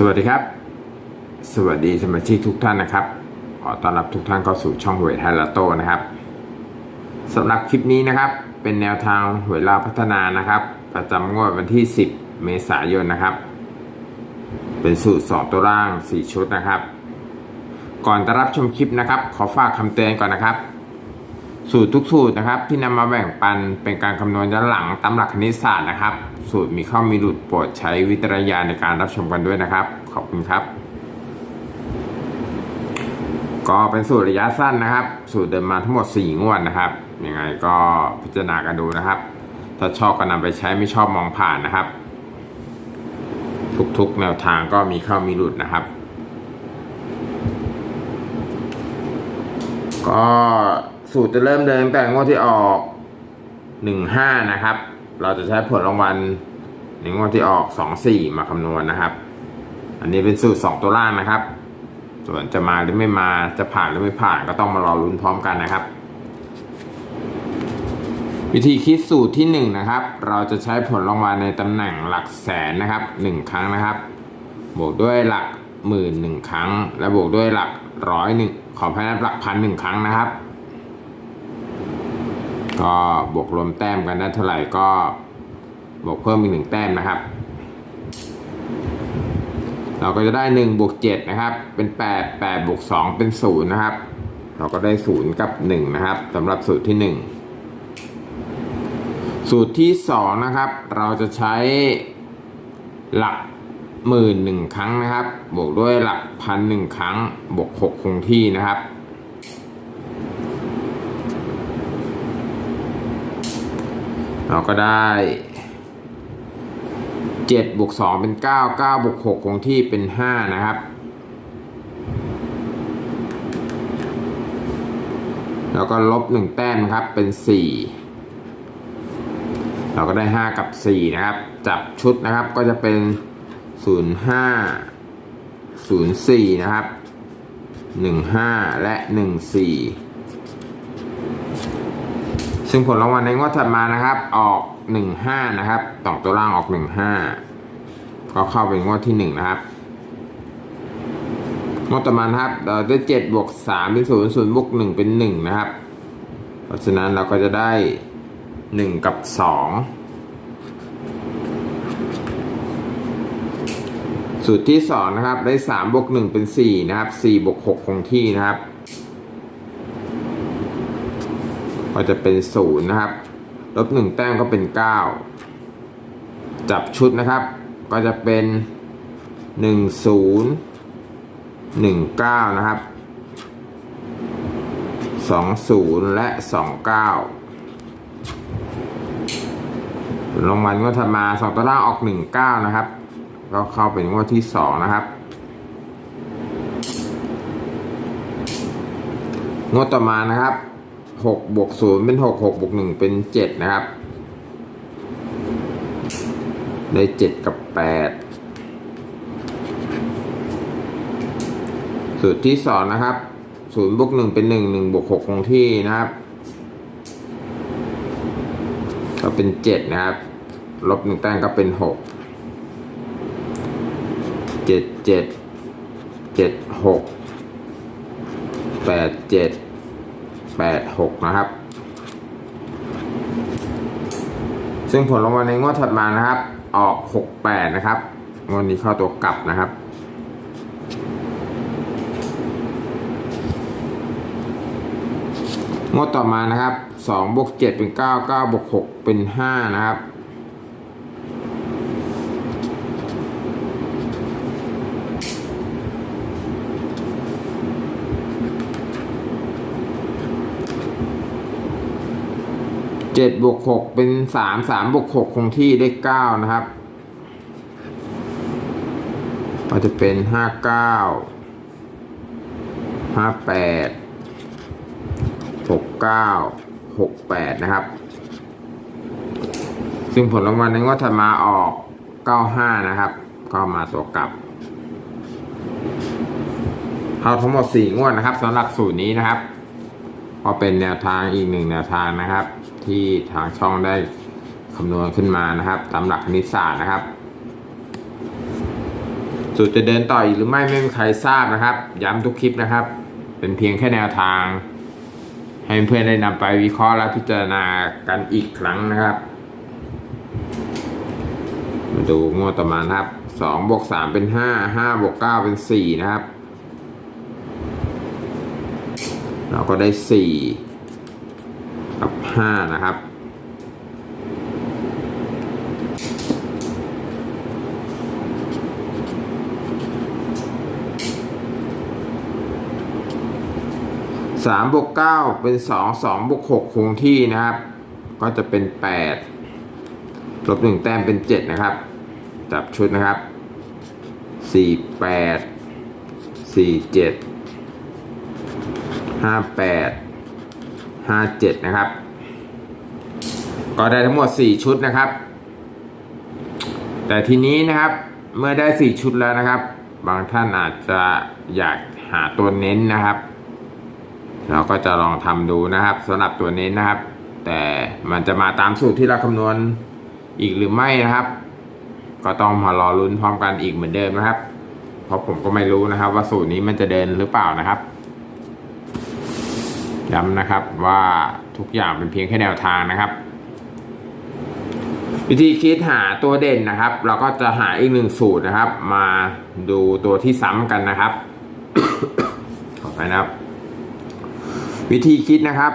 สวัสดีครับ สวัสดีสมาชิกทุกท่านนะครับ ขอต้อนรับทุกท่านเข้าสู่ช่องหวยไทยละโตนะครับสำหรับคลิปนี้นะครับ เป็นแนวทางหวยลาวพัฒนานะครับ ประจำงวดวันที่ 10 เมษายนนะครับ เป็นสูตร 2 ตัวล่าง 4 ชุดนะครับ ก่อนจะรับชมคลิปนะครับ ขอฝากคำเตือนก่อนนะครับ สูตรทุกสูตรนะครับ ที่นำมาแบ่งปันเป็นการคำนวณย้อนหลังตามหลักคณิตศาสตร์นะครับ สูตรมีข้ามีหลุดโปรดใช้วิจารณญาณในการรับชมกันด้วยนะครับ ขอบคุณครับ ก็เป็นสูตรระยะสั้นนะครับ สูตรเดินมาทั้งหมด 4 งวดนะครับยังไงก็พิจารณากันดูนะครับ ถ้าชอบก็นำไปใช้ไม่ชอบมองผ่านนะครับ ทุกๆแนวทางก็มีข้ามีหลุดนะครับ ก็ สูตรจะเริ่มเดินแต่งวดที่ออกหนึ่งห้านะครับ เราจะใช้ผลรางวัลในงวดที่ออกสองสี่มาคำนวณนะครับ อันนี้เป็นสูตรสองตัวล่างนะครับ ส่วนจะมาหรือไม่มาจะผ่านหรือไม่ผ่านก็ต้องมารอลุ้นพร้อมกันนะครับ วิธีคิดสูตรที่หนึ่งนะครับ เราจะใช้ผลรางวัลในตำแหน่งหลักแสนนะครับหนึ่งครั้งนะครับ บวกด้วยหลักหมื่นหนึ่งครั้ง และบวกด้วยหลักร้อยหนึ่งขอพนันหลักพันหนึ่งครั้งนะครับ ก็บวกรวมแต้มกันได้เท่าไหร่ก็บวกเพิ่มอีกหนึ่งแต้มนะครับ เราก็จะได้หนึ่งบวกเจ็ดนะครับ เป็นแปดแปดบวกสองเป็นศูนย์นะครับ เราก็ได้ศูนย์กับหนึ่งนะครับสำหรับสูตรที่หนึ่งสูตรที่สองนะครับ เราจะใช้หลักหมื่นหนึ่งครั้งนะครับ บวกด้วยหลักพันหนึ่งครั้ง บวกหกคงที่นะครับ เราก็ได้เจ็ดบวกสองเป็นเก้าเก้าบวกหกคงที่เป็นห้านะครับ แล้วก็ลบหนึ่งแต้มนครับเป็นสี่เราก็ได้ห้ากับสี่นะครับ จับชุดนะครับก็จะเป็นศูนย์ห้าศูนย์สี่นะครับหนึ่งห้าและหนึ่งสี่ ซึ่งผลรางวัลในงวดถัดมานะครับ ออกหนึ่งห้านะครับสองตัวล่างออกหนึ่งห้าก็เข้าเป็นงวดที่หนึ่งนะครับงวดต่อมาครับเราได้เจ็ดบวกสามเป็นศูนย์ศูนย์บวกหนึ่งเป็นหนึ่งนะครับ เพราะฉะนั้นเราก็จะได้หนึ่งกับสองสูตรที่สองนะครับได้สามบวกหนึ่งเป็นสี่นะครับสี่บวกหกคงที่นะครับ ก็จะเป็นศูนย์นะครับ ลบหนึ่งแต้มก็เป็นเก้าจับชุดนะครับ ก็จะเป็นหนึ่งศูนย์หนึ่งเก้านะครับสองศูนย์และสองเก้าลงมันก็ทำมาสองตัวล่างออกหนึ่งเก้านะครับ ก็เข้าเป็นงวดที่สองนะครับงวดต่อมานะครับ หกบวกศูนย์เป็นหกหกบวกหนึ่งเป็นเจ็ดนะครับ ได้เจ็ดกับแปดสูตรที่สองนะครับศูนย์บวกหนึ่งเป็นหนึ่งหนึ่งบวกหกคงที่นะครับก็เป็นเจ็ดนะครับ ลบหนึ่งแต้มก็เป็นหกเจ็ดเจ็ดเจ็ดหกแปดเจ็ด แปดหกนะครับ ซึ่งผลรางวัลในงวดถัดมานะครับ ออกหกแปดนะครับงวดนี้เข้าตัวกลับนะครับงวดต่อมานะครับสองบวกเจ็ดเป็นเก้าเก้าบวกหกเป็นห้านะครับ เจ็ดบวกหกเป็นสามสามบวกหกคงที่ได้เก้านะครับก็จะเป็นห้าเก้าห้าแปดหกเก้าหกแปดนะครับ ซึ่งผลรางวัลในงวดถัดมาออกเก้าห้านะครับ ก็มาตัวกลับเข้าทั้งหมดสี่งวดนะครับสำหรับสูตรนี้นะครับ ก็เป็นแนวทางอีกหนึ่งแนวทางนะครับ ที่ทางช่องได้คำนวณขึ้นมานะครับตามหลักคณิตศาสตร์นะครับ สูตรจะเดินต่ออีกหรือไม่ไม่มีใครทราบนะครับ ย้ำทุกคลิปนะครับ เป็นเพียงแค่แนวทาง ให้เพื่อนๆได้นำไปวิเคราะห์และพิจารณากันอีกครั้งนะครับมาดูงวดต่อมานะครับสองบวกสามเป็นห้าห้าบวกเก้าเป็นสี่นะครับ เราก็ได้สี่ กับห้านะครับ สามบวกเก้าเป็นสองสองบวกหกคงที่นะครับ ก็จะเป็นแปดลบหนึ่งแต้มเป็นเจ็ดนะครับ จับชุดนะครับสี่แปดสี่เจ็ดห้าแปด ห้าเจ็ดนะครับ ก็ได้ทั้งหมดสี่ชุดนะครับ แต่ทีนี้นะครับเมื่อได้สี่ชุดแล้วนะครับ บางท่านอาจจะอยากหาตัวเน้นนะครับ เราก็จะลองทำดูนะครับสำหรับตัวเน้นนะครับ แต่มันจะมาตามสูตรที่เราคำนวณอีกหรือไม่นะครับ ก็ต้องมารอลุ้นพร้อมกันอีกเหมือนเดิมนะครับ เพราะผมก็ไม่รู้นะครับ ว่าสูตรนี้มันจะเดินหรือเปล่านะครับ ย้ำนะครับว่าทุกอย่างเป็นเพียงแค่แนวทางนะครับ วิธีคิดหาตัวเด่นนะครับ เราก็จะหาอีกหนึ่งสูตรนะครับ มาดูตัวที่ซ้ำกันนะครับ ขอไปนะครับ วิธีคิดนะครับ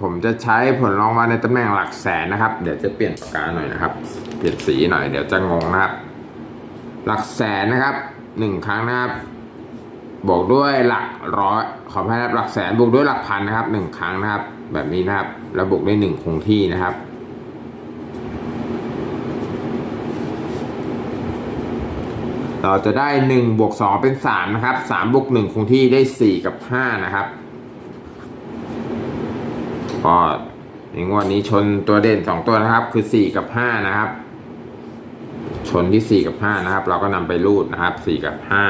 ผมจะใช้ผลรางวัลในตำแหน่งหลักแสนนะครับ เดี๋ยวจะเปลี่ยนปากกาหน่อยนะครับ เปลี่ยนสีหน่อยเดี๋ยวจะงงนะครับ หลักแสนนะครับหนึ่งครั้งนะครับ บวกด้วยหลักร้อยขอให้ครับหลักแสนบวกด้วยหลักพันนะครับหนึ่งครั้งนะครับ แบบนี้นะครับ แล้วบวกด้วยงคงที่นะครับเราจะได้หนึ่งบวกสองเป็นสามนะครับสามบวกหนึ่งคงที่ได้สี่กับห้านะครับก็ในงวดนี้ชนตัวเด่นสองตัวนะครับ คือสี่กับห้านะครับ ชนที่สี่กับห้านะครับ เราก็นำไปรูดนะครับสี่กับห้า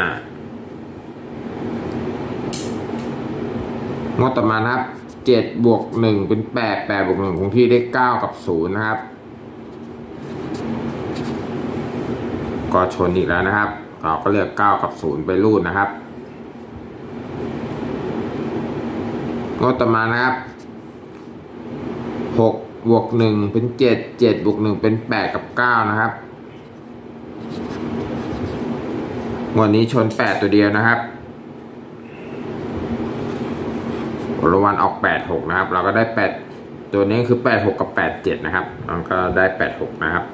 งวดต่อมานะครับเจ็ดบวกหนึ่งเป็นแปดแปดบวกหนึ่งคงที่ได้เก้ากับศูนย์นะครับ ก็ชนอีกแล้วนะครับเราก็เลือกเก้ากับศูนย์ไปรูดนะครับงวดต่อมานะครับหกบวกหนึ่งเป็นเจ็ดเจ็ดบวกหนึ่งเป็นแปดกับเก้านะครับวันนี้ชนแปดตัวเดียวนะครับ รางวัลออกแปดหกนะครับ เราก็ได้แปดตัวนี้คือแปดหกกับแปดเจ็ดนะครับเราก็ได้แปดหกนะครับ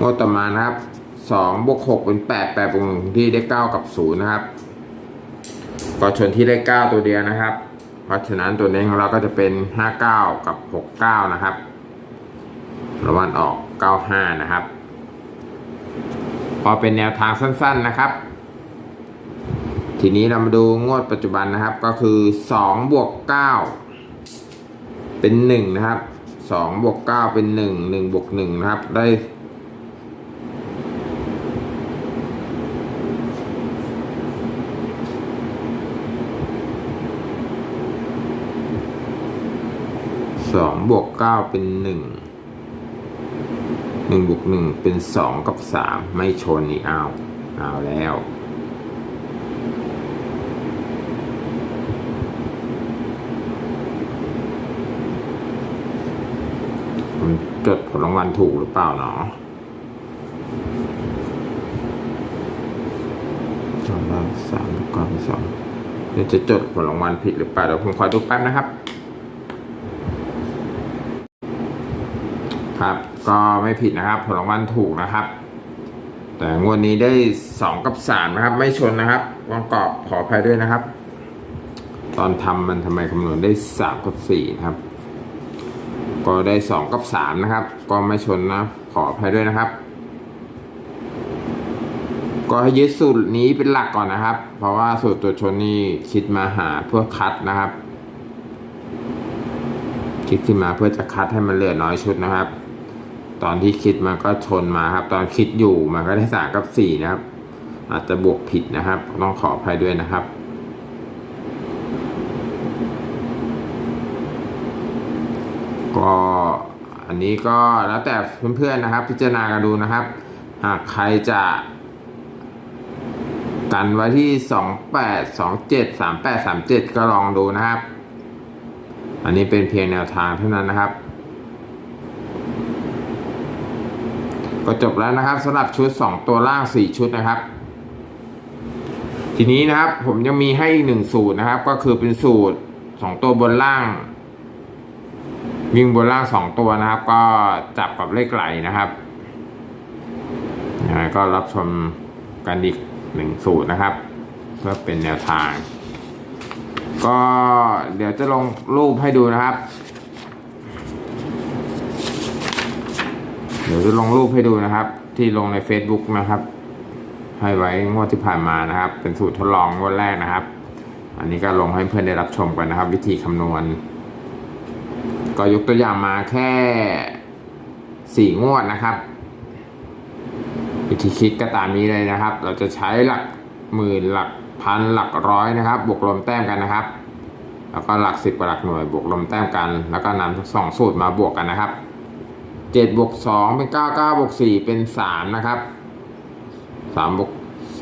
งวดต่อมานะครับสองบวกหกเป็นแปดแปดบวกหนึ่งที่ได้เก้ากับศูนะครับ ก็ชนที่เลขเก้าตัวเดียวนะครับ เพราะฉะนั้นตัวนี้ของเราก็จะเป็นห้าเก้ากับหกเก้านะครับรางวัลออกเก้าห้านะครับ พอเป็นแนวทางสั้น ๆนะครับ ทีนี้เรามาดูงวดปัจจุบันนะครับก็คือสองบวกเก้าเป็นหนึ่งนะครับสองบวกเก้าเป็นหนึ่งหนึ่งบวกหนึ่งนะครับได้สองบวกเก้าเป็นหนึ่งหนึ่งบวกหนึ่งเป็นสองกับสามไม่ชนอีกเอาเอาแล้ว ผม จดผลรางวัลถูกหรือเปล่าเนาะสองล้านสามบวกเก้าเป็นสองเดี๋ยวจะจดผลรางวัลผิดหรือเปล่าเดี๋ยวผมขอดูแป๊บนะครับ ครับ ก็ไม่ผิดนะครับ ผลรางวัลถูกนะครับ แต่งวดนี้ได้สองกับสามนะครับ ไม่ชนนะครับวางกรอบขออภัยด้วยนะครับ ตอนทำมันทำไมคำนวณได้สามกับสี่นะครับ ก็ได้สองกับสามนะครับ ก็ไม่ชนนะขออภัยด้วยนะครับ ก็ให้ยึดสูตรนี้เป็นหลักก่อนนะครับ เพราะว่าสูตรตัวชนนี่คิดมาหาเพื่อคัดนะครับ คิดขึ้นมาเพื่อจะคัดให้มันเหลือน้อยชุดนะครับ ตอนที่คิดมันก็ชนมาครับ ตอนคิดอยู่มันก็ได้สามกับสี่นะครับ อาจจะบวกผิดนะครับ ต้องขออภัยด้วยนะครับ ก็ อั นี้ก็แล้วแต่เพื่อนๆนะครับ พิจารณากันดูนะครับ หากใครจะกันไว้ที่สองแปดสองเจ็ดสามแปดสามเจ็ดก็ลองดูนะครับ อันนี้เป็นเพียงแนวทางเท่านั้นนะครับ ก็จบแล้วนะครับสำหรับชุด 2 ตัวล่าง 4 ชุดนะครับ ทีนี้นะครับผมยังมีให้อีกหนึ่งสูตรนะครับ ก็คือเป็นสูตร 2 ตัวบนล่าง วิ่งบนล่าง2ตัวนะครับ ก็จับกับเลขไหลนะครับก็รับชมกันอีกหนึ่งสูตรนะครับ เพื่อเป็นแนวทาง ก็เดี๋ยวจะลงรูปให้ดูนะครับ เดี๋ยวจะลงรูปให้ดูนะครับ ที่ลงใน Facebook นะครับ ให้ไว้งวดที่ผ่านมานะครับ เป็นสูตรทดลองงวดแรกนะครับ อันนี้ก็ลงให้เพื่อนได้รับชมกันนะครับ วิธีคำนวณ ก็ยกตัวอย่างมาแค่สี่งวดนะครับ วิธีคิดก็ตามนี้เลยนะครับ เราจะใช้หลักหมื่นหลักพันหลักร้อยนะครับ บวกลบแต้มกันนะครับ แล้วก็หลักสิบกับหลักหน่วยบวกลบแต้มกัน แล้วก็นำทั้งสองสูตรมาบวกกันนะครับเจ็ดบวกสองเป็นเก้าเก้าบวกสี่เป็นสามนะครับสามบวก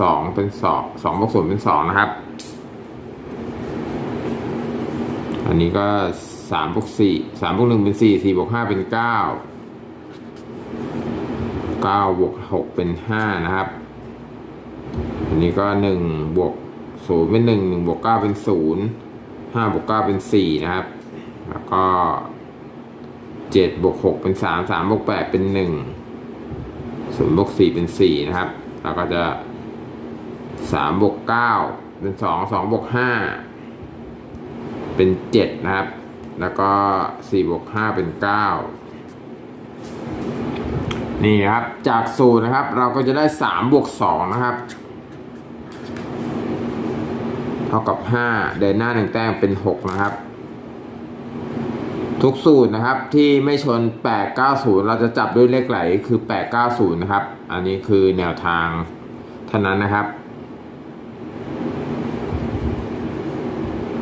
สองเป็นสองสองบวกศูนย์เป็นสองนะครับ อันนี้ก็ สามบวกสี่สามบวกหนึ่งเป็นสี่สี่บวกห้าเป็นเก้าเก้าบวกหกเป็นห้านะครับอันนี้ก็หนึ่งบวกศูนย์เป็นหนึ่งหนึ่งบวกเก้าเป็นศูนย์ห้าบวกเก้าเป็นสี่นะครับ แล้วก็เจ็ดบวกหกเป็นสามสามบวกแปดเป็นหนึ่งศูนย์บวกสี่เป็นสี่นะครับแล้วก็จะสามบวกเก้าเป็นสองสองบวกห้าเป็นเจ็ดนะครับ แล้วก็สี่บวกห้าเป็นเก้านี่ครับ จากสูตรนะครับ เราก็จะได้สามบวกสองนะครับ เท่ากับห้าเดินหน้าหนึ่งแต้มเป็นหกนะครับ ทุกสูตรนะครับที่ไม่ชน 890 เราจะจับด้วยเลขไหลคือ 890 นะครับ อันนี้คือแนวทางเท่านั้นนะครับ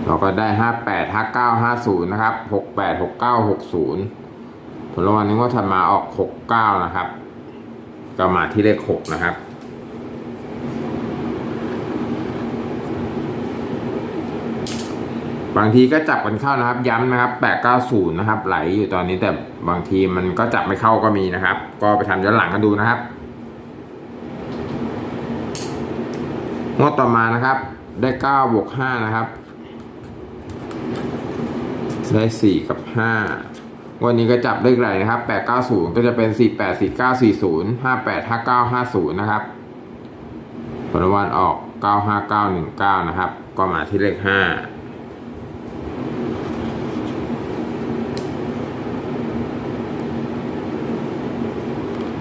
เราก็ได้ 58 59 50 นะครับ 68 69 60 ผลรางวัลนี้ก็ถัดมาออก 69 นะครับ ก็มาที่เลข 6 นะครับ บางทีก็จับกันเข้านะครับ ย้ำนะครับ 890 นะครับ ไหลอยู่ตอนนี้แต่บางทีมันก็จับไม่เข้าก็มีนะครับ ก็ไปทำย้อนหลังกันดูนะครับงวดต่อมานะครับได้9บวก5นะครับ ได้ 4 กับ 5 วันนี้ก็จับเลขไหลนะครับ 890 ก็จะเป็น 48 49 40 58 59 50 นะครับผลวัลออก 95919 นะครับ ก็มาที่เลข5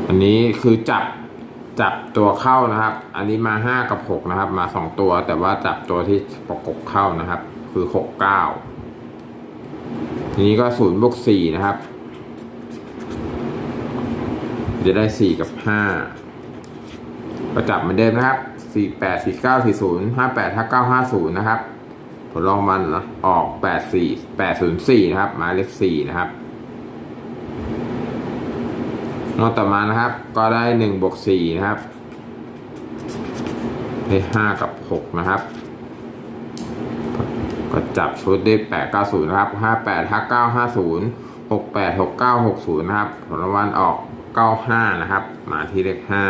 อันนี้คือจับจับตัวเข้านะครับ อันนี้มาห้ากับหกนะครับ มาสองตัวแต่ว่าจับตัวที่ประกบเข้านะครับ คือหกเก้า ทีนี้ก็ศูนย์บวกสี่นะครับ จะได้สี่กับห้าประจับเหมือนเดิมนะครับสี่แปดสี่เก้าสี่ศูนย์ห้าแปดห้าเก้าห้าศูนย์นะครับ ผลรองมันออกแปดสี่แปดศูนย์สี่นะครับ หมายเลขสี่นะครับงวดต่อมานะครับ ก็ได้หนึ่งบวกสี่นะครับได้ห้ากับหกนะครับ ก็จับชุดได้แปดเก้าศูนย์นะครับห้าแปดห้าเก้าห้าศูนย์หกแปดหกเก้าหกศูนย์นะครับผลรางวัลออกเก้าห้านะครับ มาที่เลขห้า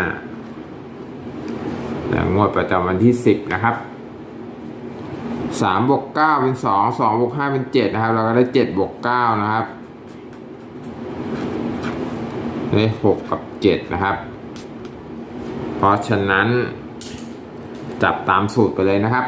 แล้วงวดประจำวันที่สิบนะครับสามบวกเก้าเป็นสองสองบวกห้าเป็นเจ็ดนะครับ เราก็ได้เจ็ดบวกเก้านะครับได้หกกับเจ็ดนะครับ เพราะฉะนั้นจับตามสูตรไปเลยนะครับ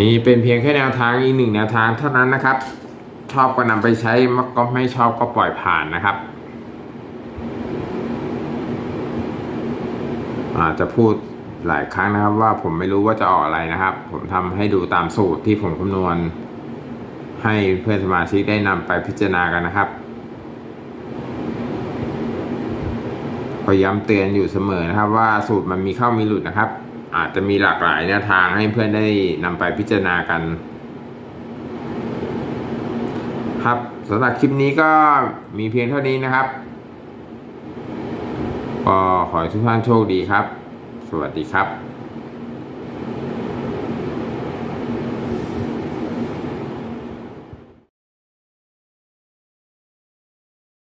นี้เป็นเพียงแค่แนวทางอีกหนึ่งแนวทางเท่านั้นนะครับ ชอบก็นำไปใช้ก็ไม่ชอบก็ปล่อยผ่านนะครับอาจจะพูดหลายครั้งนะครับ ว่าผมไม่รู้ว่าจะออกอะไรนะครับ ผมทำให้ดูตามสูตรที่ผมคำนวณ ให้เพื่อนสมาชิกได้นำไปพิจารณากันนะครับก็ย้ำเตือนอยู่เสมอนะครับ ว่าสูตรมันมีเข้ามีหลุดนะครับ อาจจะมีหลากหลายแนวทางให้เพื่อนได้นำไปพิจารณากัน ครับสำหรับคลิปนี้ก็มีเพียงเท่านี้นะครับก็ขอให้ทุกท่านโชคดีครับ สวัสดีครับ